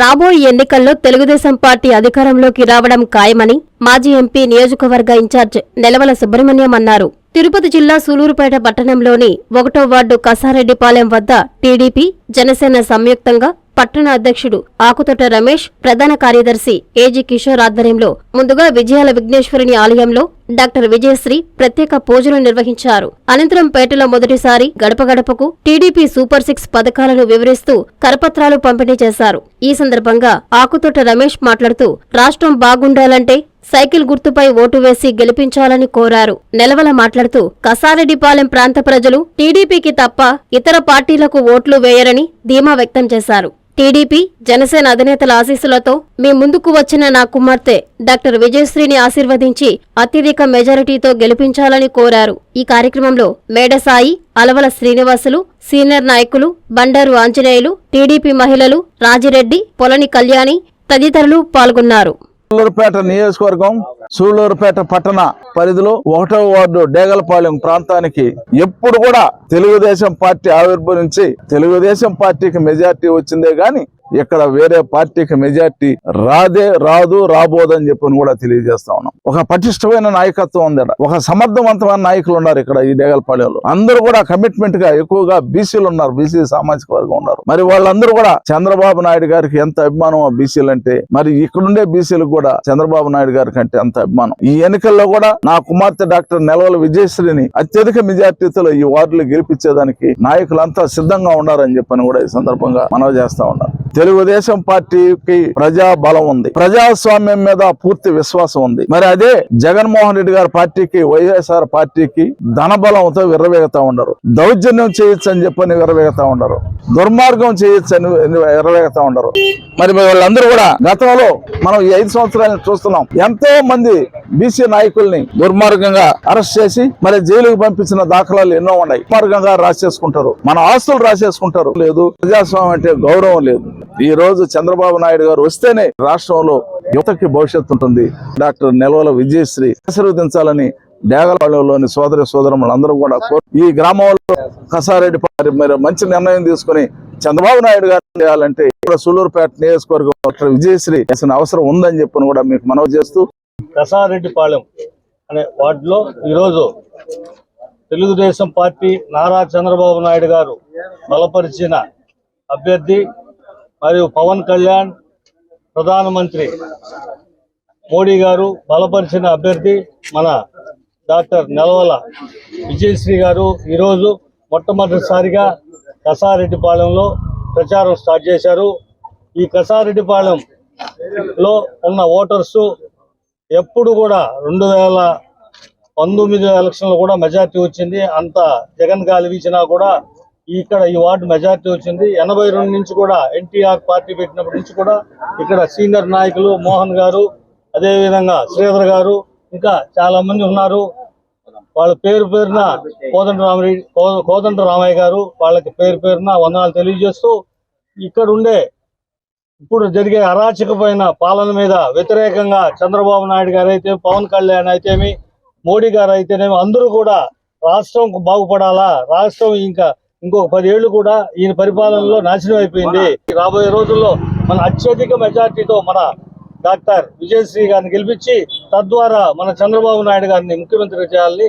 రాబోయే ఎన్నికల్లో తెలుగుదేశం పార్టీ అధికారంలోకి రావడం ఖాయమని మాజీ ఎంపీ నియోజకవర్గ ఇన్ఛార్జ్ నెలవల సుబ్రహ్మణ్యం అన్నారు. తిరుపతి జిల్లా సూలూరుపేట పట్టణంలోని ఒకటో వార్డు కసారెడ్డిపాలెం వద్ద టీడీపీ జనసేన సంయుక్తంగా పట్టణ అధ్యక్షుడు ఆకుతోట రమేష్ ప్రధాన కార్యదర్శి ఏజీ కిషోర్ ఆధ్వర్యంలో ముందుగా విజయాల విఘ్నేశ్వరుని ఆలయంలో డాక్టర్ విజయశ్రీ ప్రత్యేక పూజలు నిర్వహించారు. అనంతరం పేటలో మొదటిసారి గడప గడపకు టీడీపీ సూపర్ సిక్స్ పథకాలను వివరిస్తూ కరపత్రాలు పంపిణీ చేశారు. ఈ సందర్భంగా ఆకుతోట రమేష్ మాట్లాడుతూ రాష్ట్రం బాగుండాలంటే సైకిల్ గుర్తుపై ఓటు వేసి గెలిపించాలని కోరారు. నెలవల మాట్లాడుతూ కసారెడ్డిపాలెం ప్రాంత ప్రజలు టీడీపీకి తప్ప ఇతర పార్టీలకు ఓట్లు వేయరని ధీమా వ్యక్తం చేశారు. టీడీపీ జనసేన అధినేతల ఆశీస్సులతో మీ ముందుకు వచ్చిన నా కుమార్తె డాక్టర్ విజయశ్రీని ఆశీర్వదించి అత్యధిక మెజారిటీతో గెలిపించాలని కోరారు. ఈ కార్యక్రమంలో మేడసాయి అలవల శ్రీనివాసులు సీనియర్ నాయకులు బండారు ఆంజనేయులు టీడీపీ మహిళలు రాజిరెడ్డి పొలని కళ్యాణి తదితరులు పాల్గొన్నారు. నియోజకవర్గం సూళ్ళూరుపేట పట్టణ పరిధిలో ఒకటో వార్డు డేగలపాలెం ప్రాంతానికి ఎప్పుడు కూడా తెలుగుదేశం పార్టీ ఆవిర్భవించి తెలుగుదేశం పార్టీకి మెజార్టీ వచ్చిందే గాని ఇక్కడ వేరే పార్టీకి మెజార్టీ రాదే రాదు రాబోదని చెప్పని కూడా తెలియజేస్తా ఉన్నాం. ఒక పటిష్టమైన నాయకత్వం ఉంది ఒక సమర్థవంతమైన నాయకులు ఉన్నారు ఇక్కడ ఈ డేగలపాలెంలో అందరూ కూడా కమిట్మెంట్గా ఎక్కువగా బీసీలు ఉన్నారు. బీసీ సామాజిక వర్గం ఉన్నారు. మరి వాళ్ళందరూ కూడా చంద్రబాబు నాయుడు గారికి ఎంత అభిమానం బీసీలు అంటే మరి ఇక్కడుండే బీసీలకు కూడా చంద్రబాబు నాయుడు గారికి అంటే అంత అభిమానం. ఈ ఎన్నికల్లో కూడా నా కుమార్తె డాక్టర్ నెలవల విజయశ్రీని అత్యధిక మెజార్టీతో ఈ వార్డులు గెలిపించేదానికి నాయకులంతా సిద్ధంగా ఉన్నారని చెప్పని కూడా ఈ సందర్భంగా మనవి చేస్తా ఉన్నారు. తెలుగుదేశం పార్టీకి ప్రజా బలం ఉంది. ప్రజాస్వామ్యం మీద పూర్తి విశ్వాసం ఉంది. మరి అదే జగన్మోహన్ రెడ్డి గారి పార్టీకి వైఎస్ఆర్ పార్టీకి ధనబలంతో విర్రవేగుతా ఉండరు. దౌర్జన్యం చేయొచ్చు అని చెప్పని విర్రవేగుతా ఉండరు. దుర్మార్గం చేయొచ్చు అని విర్రవేగుతా ఉండరు. మరి వాళ్ళందరూ కూడా గతంలో మనం ఈ ఐదు సంవత్సరాలు చూస్తున్నాం. ఎంతో మంది బీసీ నాయకుల్ని దుర్మార్గంగా అరెస్ట్ చేసి మరి జైలుకు పంపించిన దాఖలాలు ఎన్నో ఉన్నాయి. దుర్మార్గంగా రాసేసుకుంటారు. మన ఆస్తులు రాసేసుకుంటారు. లేదు ప్రజాస్వామ్యం అంటే గౌరవం లేదు. ఈ రోజు చంద్రబాబు నాయుడు గారు వస్తేనే రాష్ట్రంలో యువతకి భవిష్యత్తు ఉంటుంది. డాక్టర్ నెలవల విజయశ్రీ ఆశీర్వదించాలని డేగలపాలెంలోని సోదరి సోదరులందరూ కూడా ఈ గ్రామంలో కసారెడ్డి పారి మరి మంచి నిర్ణయం తీసుకుని చంద్రబాబు నాయుడు గారు చేయాలంటే ఇక్కడ సూలూరుపేట నియోజకవర్గం డాక్టర్ విజయశ్రీ చేసిన అవసరం ఉందని చెప్పని కూడా మీకు మనవి చేస్తూ కసారెడ్డిపాలెం అనే వార్డులో ఈరోజు తెలుగుదేశం పార్టీ నారా చంద్రబాబు నాయుడు గారు బలపరిచిన అభ్యర్థి మరియు పవన్ కళ్యాణ్ ప్రధానమంత్రి మోడీ గారు బలపరిచిన అభ్యర్థి మన డాక్టర్ నెలవల విజయశ్రీ గారు ఈరోజు మొట్టమొదటిసారిగా కసారెడ్డిపాలెంలో ప్రచారం స్టార్ట్ చేశారు. ఈ కసారెడ్డిపాలెంలో ఉన్న ఓటర్సు ఎప్పుడు కూడా రెండు వేల పంతొమ్మిది ఎలక్షన్లో కూడా మెజార్టీ వచ్చింది. అంత జగన్ గాలి వీచినా కూడా ఇక్కడ ఈ వార్డు మెజార్టీ వచ్చింది. ఎనభై రెండు నుంచి కూడా ఎన్టీఆర్ పార్టీ పెట్టినప్పటి నుంచి కూడా ఇక్కడ సీనియర్ నాయకులు మోహన్ గారు అదేవిధంగా శ్రీధర్ గారు ఇంకా చాలా మంది ఉన్నారు. వాళ్ళ పేరు పేరున కోదండ రామరెడ్డి కోదండ రామయ్య గారు వాళ్ళకి పేరు పేరున వందనాలు తెలియజేస్తూ ఇక్కడ ఉండే ఇప్పుడు జరిగే అరాచకమైన పాలన మీద వ్యతిరేకంగా చంద్రబాబు నాయుడు గారు అయితే పవన్ కళ్యాణ్ అయితేమి మోడీ గారు అయితేనేమి అందరూ కూడా రాష్ట్రం బాగుపడాలా? రాష్ట్రం ఇంకా ఇంకొక పదేళ్ళు కూడా ఈయన పరిపాలనలో నాశనం అయిపోయింది. రాబోయే రోజుల్లో మన అత్యధిక మెజార్టీతో మన డాక్టర్ విజయశ్రీ గారిని గెలిపించి తద్వారా మన చంద్రబాబు నాయుడు గారిని ముఖ్యమంత్రి చేయాలని